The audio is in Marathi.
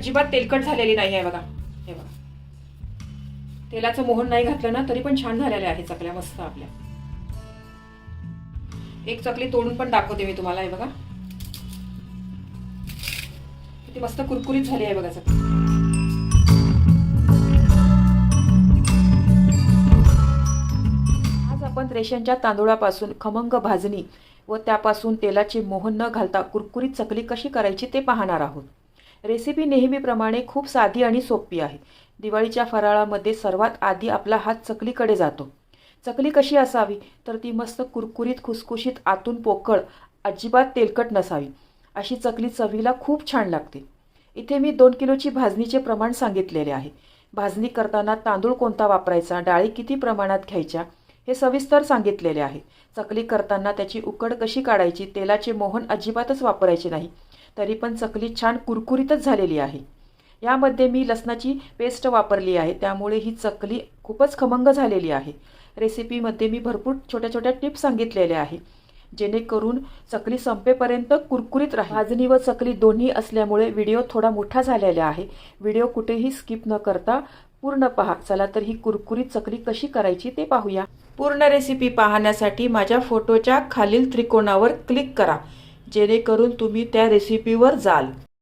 अजिबात तेलकट झालेली नाही आहे बघा. हे बघा. तेलाचं मोहन नाही घातलं ना तरी पण छान झालेल्या आहे चकल्या मस्त आपल्या. एक चकली तोडून पण दाखवते मी तुम्हाला हे बघा. किती मस्त कुरकुरीत झाली आहे बघा चकली. आज आपण रेशनच्या तांदूळापासून खमंग भाजणी व त्यापासून तेलाचे मोहन न घालता कुरकुरीत चकली कशी करायची ते पाहणार आहोत. रेसिपी नेहमीप्रमाणे खूप साधी आणि सोपी आहे. दिवाळीच्या फराळामध्ये सर्वात आधी आपला हात चकलीकडे जातो. चकली कशी असावी? तर ती मस्त कुरकुरीत खुसखुशीत आतून पोकळ अजिबात तेलकट नसावी. अशी चकली चवीला खूप छान लागते. इथे मी दोन किलोची भाजणीचे प्रमाण सांगितलेले आहे. भाजणी करताना तांदूळ कोणता वापरायचा? डाळी किती प्रमाणात घ्यायच्या? हे सविस्तर सांगितलेले आहे. चकली करताना त्याची उकड कशी काढायची? तेलाचे मोहन अजिबातच वापरायचे नाही. तरी पण चकली छान कुरकुरीतच झालेली आहे. यामध्ये मी लसणाची पेस्ट वापरली आहे. त्यामुळे ही चकली खूपच खमंग झालेली आहे. रेसिपीमध्ये मी भरपूर छोट्या छोट्या टिप्स सांगितलेल्या आहे. जेणेकरून चकली संपेपर्यंत कुरकुरीत राहील. भाजणी व चकली दोन्ही असल्यामुळे व्हिडिओ थोडा मोठा झालेला आहे. व्हिडिओ कुठेही स्किप न करता पूर्ण पहा. चला तर ही कुरकुरीत चकली कशी करायची ते पाहूया. पूर्ण रेसिपी पाहण्यासाठी माझ्या फोटोच्या खालील त्रिकोणावर क्लिक करा. जेणेकरून तुम्ही त्या रेसिपीवर जाल.